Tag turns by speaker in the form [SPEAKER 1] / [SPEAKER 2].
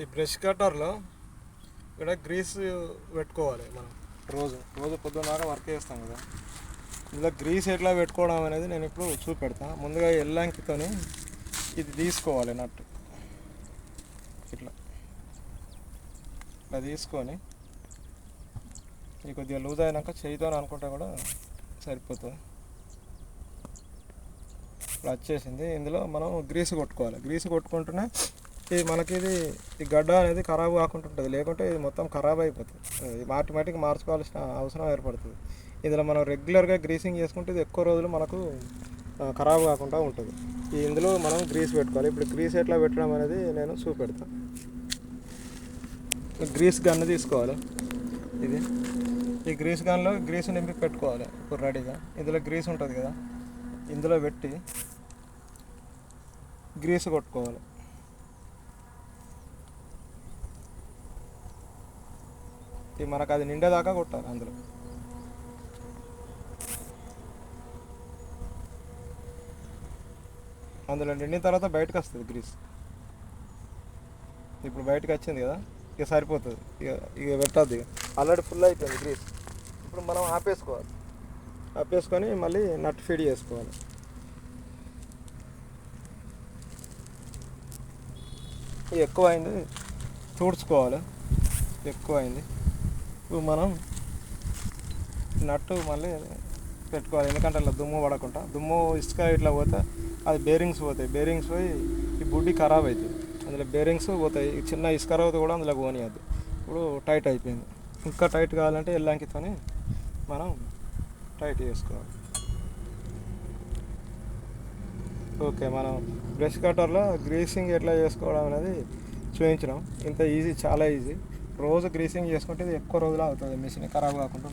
[SPEAKER 1] ఈ బ్రష్ కట్టర్లో ఇక్కడ గ్రీస్ పెట్టుకోవాలి మనం. రోజు రోజు పొద్దున్న వర్క్ చేస్తాం కదా. ఇందులో గ్రీస్ ఎట్లా పెట్టుకోవడం అనేది నేను ఇప్పుడు చూపెడతా. ముందుగా ఎల్లంకితోని ఇది తీసుకోవాలి నట్టు ఇట్లా. ఇట్లా తీసుకొని ఇది కొద్దిగా లూజ్ అయినాక చేయితో అనుకుంటే కూడా సరిపోతుంది. ఇప్పుడు వచ్చేసింది. ఇందులో మనం గ్రీస్ కొట్టుకోవాలి. గ్రీస్ కొట్టుకుంటేనే ఇది మనకి ఇది ఈ గడ్డ అనేది ఖరాబ్ కాకుండా ఉంటుంది. లేకుంటే ఇది మొత్తం ఖరాబ్ అయిపోతుంది. ఆటోమేటిక్ మార్చుకోవాల్సిన అవసరం ఏర్పడుతుంది. ఇందులో మనం రెగ్యులర్గా గ్రీసింగ్ చేసుకుంటే ఇది ఎక్కువ రోజులు మనకు ఖరాబ్ కాకుండా ఉంటుంది. ఈ ఇందులో మనం గ్రీస్ పెట్టుకోవాలి. ఇప్పుడు గ్రీస్ ఎట్లా పెట్టడం అనేది నేను చూపెడతాను గ్రీస్ గన్ను తీసుకోవాలి. ఇది. ఈ గ్రీస్ గన్లో గ్రీస్ నింపి పెట్టుకోవాలి. ఇప్పుడు రెడీగా. ఇందులో గ్రీస్ ఉంటుంది కదా. ఇందులో పెట్టి గ్రీస్ కొట్టుకోవాలి. ఇది మనకు అది నిండేదాకా కొట్టాలి అందులో. అందులో నిండిన తర్వాత బయటకు వస్తుంది గ్రీస్ ఇప్పుడు బయటకు వచ్చింది కదా ఇక సరిపోతుంది. ఇక ఇక పెట్టద్దు ఇక. ఆల్రెడీ ఫుల్ అయిపోయింది గ్రీస్ ఇప్పుడు మనం ఆపేసుకోవాలి. ఆపేసుకొని మళ్ళీ నట్ ఫీడ్ చేసుకోవాలి. ఎక్కువ అయింది తుడుచుకోవాలి. ఎక్కువ అయింది ఇప్పుడు మనం నట్టు మళ్ళీ పెట్టుకోవాలి. ఎందుకంటే అలా దుమ్ము పడకుండా. దుమ్ము ఇసుక ఇట్లా పోతే అది బేరింగ్స్ పోతాయి. బేరింగ్స్ పోయి ఈ బుడ్డి ఖరాబ్ అవుతుంది అందులో బేరింగ్స్ పోతాయి. చిన్న ఇసుక రవ్వత కూడా అందులో పోనీయద్దు. ఇప్పుడు టైట్ అయిపోయింది. ఇంకా టైట్ కావాలంటే ఎల్లంకితోని మనం టైట్ చేసుకోవాలి. ఓకే మనం బ్రష్ కట్టర్లో గ్రీసింగ్ ఎట్లా చేసుకోవడం అనేది చూపించినాం ఇంత ఈజీ చాలా ఈజీ రోజు గ్రీసింగ్ చేసుకుంటే ఇది ఎక్కువ రోజులు అవుతుంది మిషన్ ఖరాబ్ కాకుండా.